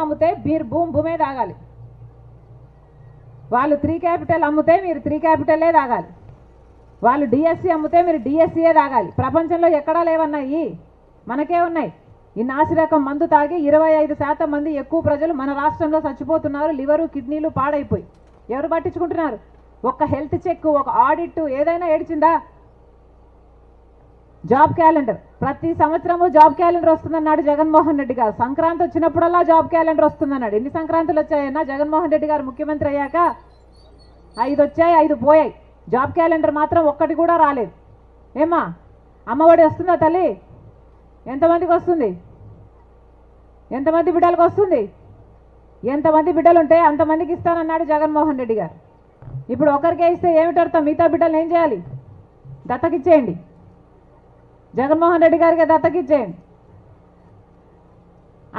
అమ్మితే మీరు భూమి భూమే తాగాలి. వాళ్ళు త్రీ క్యాపిటల్ అమ్మితే మీరు త్రీ క్యాపిటలే తాగాలి. వాళ్ళు డిఎస్సి అమ్మితే మీరు డిఎస్సీయే తాగాలి. ప్రపంచంలో ఎక్కడా లేవన్నాయి మనకే ఉన్నాయి. ఈ నాసిరకం మందు తాగి ఇరవై ఐదు శాతం మంది ఎక్కువ ప్రజలు మన రాష్ట్రంలో చచ్చిపోతున్నారు. లివరు కిడ్నీలు పాడైపోయి. ఎవరు పట్టించుకుంటున్నారు? ఒక్క హెల్త్ చెక్ ఒక ఆడిట్ ఏదైనా ఏడిచిందా? Job calendar. ప్రతి సంవత్సరము జాబ్ క్యాలెండర్ వస్తుందన్నాడు జగన్మోహన్ రెడ్డి గారు. సంక్రాంతి వచ్చినప్పుడల్లా జాబ్ క్యాలెండర్ వస్తుందన్నాడు. ఎన్ని సంక్రాంతులు వచ్చాయన్నా జగన్మోహన్ రెడ్డి గారు ముఖ్యమంత్రి అయ్యాక ఐదు వచ్చాయి ఐదు పోయాయి. జాబ్ క్యాలెండర్ మాత్రం ఒక్కటి కూడా రాలేదు. ఏమా అమ్మఒడి వస్తుందా తల్లి? ఎంతమందికి వస్తుంది? ఎంతమంది బిడ్డలకు వస్తుంది? ఎంతమంది బిడ్డలు ఉంటే అంతమందికి ఇస్తానన్నాడు జగన్మోహన్ రెడ్డి గారు. ఇప్పుడు ఒకరికే ఇస్తే ఏమిటి అర్థం? మిగతా బిడ్డలు ఏం చేయాలి? దత్తకిచ్చేయండి. జగన్మోహన్ రెడ్డి గారికి దత్తకిచ్చేయండి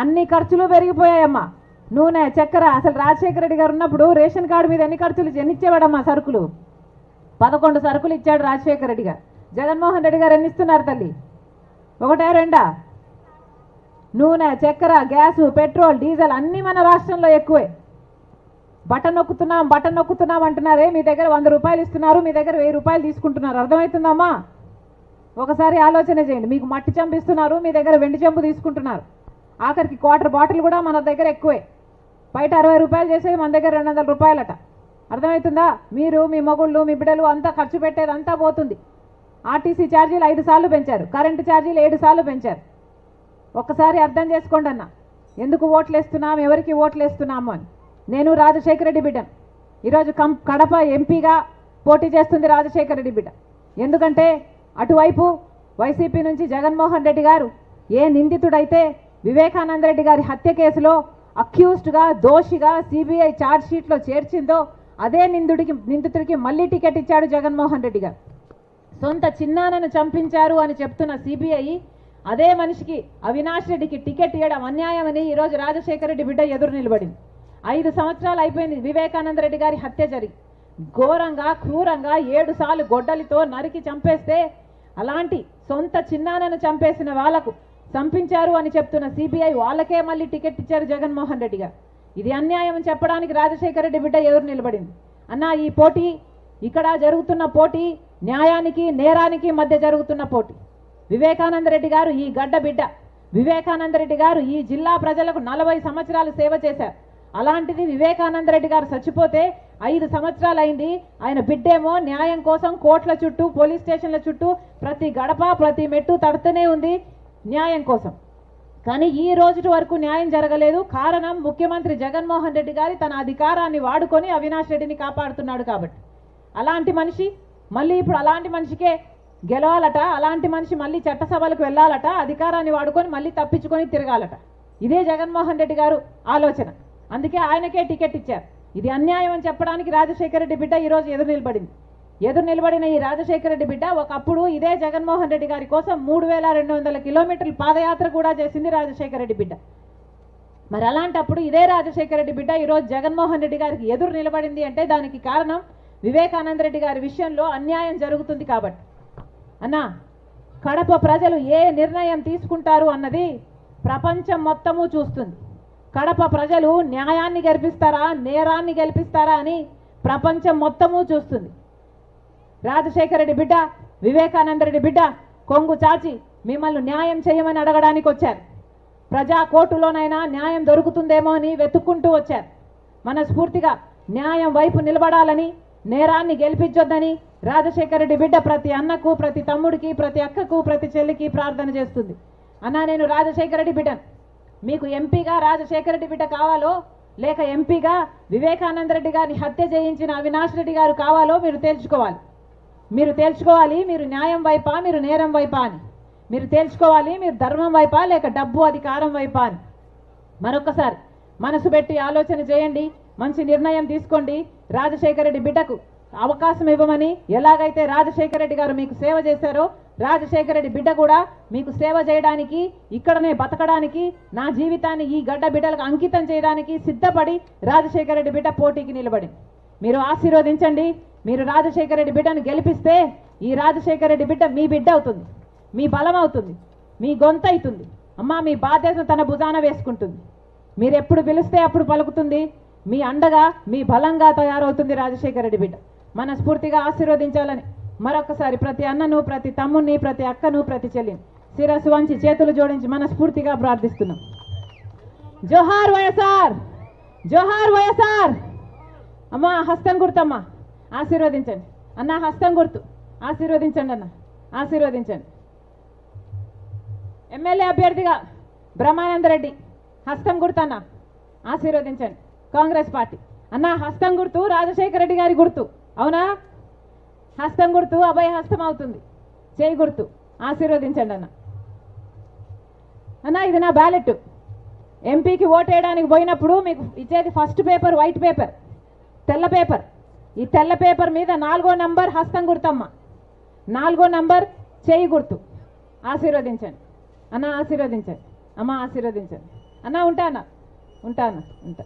అన్ని ఖర్చులు పెరిగిపోయాయమ్మా. నూనె చక్కెర అసలు రాజశేఖర రెడ్డి గారు ఉన్నప్పుడు రేషన్ కార్డు మీద ఎన్ని ఖర్చులు ఎన్నిచ్చేవాడమ్మా సరుకులు? పదకొండు సరుకులు ఇచ్చాడు రాజశేఖర రెడ్డి గారు. జగన్మోహన్ రెడ్డి గారు ఎన్ని ఇస్తున్నారు తల్లి? ఒకటే రెండా? నూనె చక్కెర గ్యాసు పెట్రోల్ డీజిల్ అన్నీ మన రాష్ట్రంలో ఎక్కువే. బటన్ నొక్కుతున్నాం బటన్ నొక్కుతున్నాం అంటున్నారే మీ దగ్గర వంద రూపాయలు ఇస్తున్నారు మీ దగ్గర వెయ్యి రూపాయలు తీసుకుంటున్నారు. అర్థమవుతుందమ్మా? ఒకసారి ఆలోచన చేయండి. మీకు మట్టి చెంపు ఇస్తున్నారు మీ దగ్గర వెండి చెంపు తీసుకుంటున్నారు. ఆఖరికి క్వార్టర్ బాటిల్ కూడా మన దగ్గర ఎక్కువే. బయట అరవై రూపాయలు చేసేది మన దగ్గర రెండు వందల రూపాయలట. అర్థమవుతుందా? మీరు మీ మొగుళ్ళు మీ బిడ్డలు అంతా ఖర్చు పెట్టేది అంతా పోతుంది. ఆర్టీసీ ఛార్జీలు ఐదు సార్లు పెంచారు. కరెంటు ఛార్జీలు ఏడు సార్లు పెంచారు. ఒక్కసారి అర్థం చేసుకోండి అన్న. ఎందుకు ఓట్లు వేస్తున్నాం ఎవరికి ఓట్లు వేస్తున్నాము అని. నేను రాజశేఖర రెడ్డి బిడ్డను. ఈరోజు కం కడప ఎంపీగా పోటీ చేస్తుంది రాజశేఖర రెడ్డి బిడ్డ. ఎందుకంటే అటువైపు వైసీపీ నుంచి జగన్మోహన్ రెడ్డి గారు ఏ నిందితుడైతే వివేకానంద రెడ్డి గారి హత్య కేసులో అక్యూస్డ్గా దోషిగా సిబిఐ ఛార్జ్ షీట్లో చేర్చిందో అదే నిందుడికి నిందితుడికి మళ్ళీ టికెట్ ఇచ్చాడు జగన్మోహన్ రెడ్డి గారు. సొంత చిన్నానను చంపించారు అని చెప్తున్న సిబిఐ అదే మనిషికి అవినాష్ రెడ్డికి టికెట్ ఇవ్వడం అన్యాయమని ఈరోజు రాజశేఖర రెడ్డి బిడ్డ ఎదురు నిలబడింది. ఐదు సంవత్సరాలు అయిపోయింది వివేకానంద రెడ్డి గారి హత్య జరిగి. ఘోరంగా క్రూరంగా ఏడు సార్లు గొడ్డలితో నరికి చంపేస్తే అలాంటి సొంత చిన్నానను చంపేసిన వాళ్ళకు చంపించారు అని చెప్తున్న సిబిఐ వాళ్ళకే మళ్ళీ టికెట్ ఇచ్చారు జగన్మోహన్ రెడ్డి గారు. ఇది అన్యాయం అని చెప్పడానికి రాజశేఖర రెడ్డి బిడ్డ ఎవరు నిలబడింది? అన్న ఈ పోటీ ఇక్కడ జరుగుతున్న పోటీ న్యాయానికి నేరానికి మధ్య జరుగుతున్న పోటీ. వివేకానంద రెడ్డి గారు ఈ గడ్డ బిడ్డ. వివేకానంద రెడ్డి గారు ఈ జిల్లా ప్రజలకు నలభై సంవత్సరాలు సేవ చేశారు. అలాంటిది వివేకానంద రెడ్డి గారు చచ్చిపోతే ఐదు సంవత్సరాలు అయింది ఆయన బిడ్డేమో న్యాయం కోసం కోట్ల చుట్టూ పోలీస్ స్టేషన్ల చుట్టూ ప్రతి గడప ప్రతి మెట్టు తడుతూనే ఉంది న్యాయం కోసం. కానీ ఈ రోజు వరకు న్యాయం జరగలేదు. కారణం ముఖ్యమంత్రి జగన్మోహన్ రెడ్డి గారి తన అధికారాన్ని వాడుకొని అవినాష్ రెడ్డిని కాపాడుతున్నాడు కాబట్టి. అలాంటి మనిషి మళ్ళీ ఇప్పుడు అలాంటి మనిషికే గెలవాలట అలాంటి మనిషి మళ్ళీ చట్టసభలకు వెళ్ళాలట అధికారాన్ని వాడుకొని మళ్ళీ తప్పించుకొని తిరగాలట. ఇదే జగన్మోహన్ రెడ్డి గారు ఆలోచన. అందుకే ఆయనకే టికెట్ ఇచ్చారు. ఇది అన్యాయం అని చెప్పడానికి రాజశేఖర రెడ్డి బిడ్డ ఈరోజు ఎదురు నిలబడింది. ఎదురు నిలబడిన ఈ రాజశేఖర రెడ్డి బిడ్డ ఒకప్పుడు ఇదే జగన్మోహన్ రెడ్డి గారి కోసం మూడు వేల రెండు వందల కిలోమీటర్ల పాదయాత్ర కూడా చేసింది రాజశేఖర రెడ్డి బిడ్డ. మరి అలాంటప్పుడు ఇదే రాజశేఖర రెడ్డి బిడ్డ ఈరోజు జగన్మోహన్ రెడ్డి గారికి ఎదురు నిలబడింది అంటే దానికి కారణం వివేకానంద రెడ్డి గారి విషయంలో అన్యాయం జరుగుతుంది కాబట్టి. అన్నా కడప ప్రజలు ఏ నిర్ణయం తీసుకుంటారు అన్నది ప్రపంచం మొత్తము చూస్తుంది. కడప ప్రజలు న్యాయాన్ని గెలిపిస్తారా నేరాన్ని గెలిపిస్తారా అని ప్రపంచం మొత్తము చూస్తుంది. రాజశేఖర రెడ్డి బిడ్డ వివేకానంద రెడ్డి బిడ్డ కొంగు చాచి మిమ్మల్ని న్యాయం చేయమని అడగడానికి వచ్చారు. ప్రజా కోర్టులోనైనా న్యాయం దొరుకుతుందేమో అని వెతుక్కుంటూ వచ్చారు. మనస్ఫూర్తిగా న్యాయం వైపు నిలబడాలని నేరాన్ని గెలిపించొద్దని రాజశేఖర రెడ్డి బిడ్డ ప్రతి అన్నకు ప్రతి తమ్ముడికి ప్రతి అక్కకు ప్రతి చెల్లికి ప్రార్థన చేస్తుంది. అన్నా నేను రాజశేఖర రెడ్డి బిడ్డను. మీకు ఎంపీగా రాజశేఖర రెడ్డి బిడ్డ కావాలో లేక ఎంపీగా వివేకానంద రెడ్డి గారిని హత్య చేయించిన అవినాష్ రెడ్డి గారు కావాలో మీరు తేల్చుకోవాలి. మీరు తేల్చుకోవాలి మీరు న్యాయం వైపా మీరు నేరం వైపా అని. మీరు తేల్చుకోవాలి మీరు ధర్మం వైపా లేక డబ్బు అధికారం వైపా అని. మరొకసారి మనసు పెట్టి ఆలోచన చేయండి మంచి నిర్ణయం తీసుకోండి. రాజశేఖర రెడ్డి బిడ్డకు అవకాశం ఇవ్వమని ఎలాగైతే రాజశేఖర రెడ్డి గారు మీకు సేవ చేశారో రాజశేఖర రెడ్డి బిడ్డ కూడా మీకు సేవ చేయడానికి ఇక్కడనే బతకడానికి నా జీవితాన్ని ఈ గడ్డ బిడ్డలకు అంకితం చేయడానికి సిద్ధపడి రాజశేఖర రెడ్డి బిడ్డ పోటీకి నిలబడింది మీరు ఆశీర్వదించండి. మీరు రాజశేఖర రెడ్డి బిడ్డను గెలిపిస్తే ఈ రాజశేఖర రెడ్డి బిడ్డ మీ బిడ్డ అవుతుంది. మీ బలం అవుతుంది. మీ గొంత అవుతుంది. అమ్మా మీ బాధ్యతను తన భుజాన వేసుకుంటుంది. మీరు ఎప్పుడు పిలిస్తే అప్పుడు పలుకుతుంది. మీ అండగా మీ బలంగా తయారవుతుంది రాజశేఖర రెడ్డి బిడ్డ. మనస్ఫూర్తిగా ఆశీర్వదించాలని మరొకసారి ప్రతి అన్నను ప్రతి తమ్ముని ప్రతి అక్కను ప్రతి చెల్లిని శిరస్సు వంచి చేతులు జోడించి మనస్ఫూర్తిగా ప్రార్థిస్తున్నాం. జోహార్ వైఎస్ఆర్! జోహార్ వైఎస్ఆర్! అమ్మా హస్తం గుర్తమ్మా. ఆశీర్వదించండి. అన్న హస్తం గుర్తు. ఆశీర్వదించండి అన్న. ఆశీర్వదించండి. ఎమ్మెల్యే అభ్యర్థిగా బ్రహ్మానంద రెడ్డి. హస్తం గుర్తు అన్న. ఆశీర్వదించండి. కాంగ్రెస్ పార్టీ. అన్న హస్తం గుర్తు రాజశేఖర రెడ్డి గారి గుర్తు. అవునా? హస్తం గుర్తు అభయ హస్తం అవుతుంది. చేయి గుర్తు ఆశీర్వదించండి అన్న. అన్న ఇది నా బ్యాలెట్ ఎంపీకి ఓటేయడానికి పోయినప్పుడు మీకు ఇచ్చేది ఫస్ట్ పేపర్ వైట్ పేపర్ తెల్ల పేపర్ ఈ తెల్ల పేపర్ మీద నాలుగో నంబర్ హస్తం గుర్తమ్మ నాలుగో నంబర్ చేయి గుర్తు ఆశీర్వదించండి. అన్న ఆశీర్వదించండి. అమ్మ ఆశీర్వదించండి. అన్న ఉంటా అన్న. ఉంటా అన్న ఉంటా.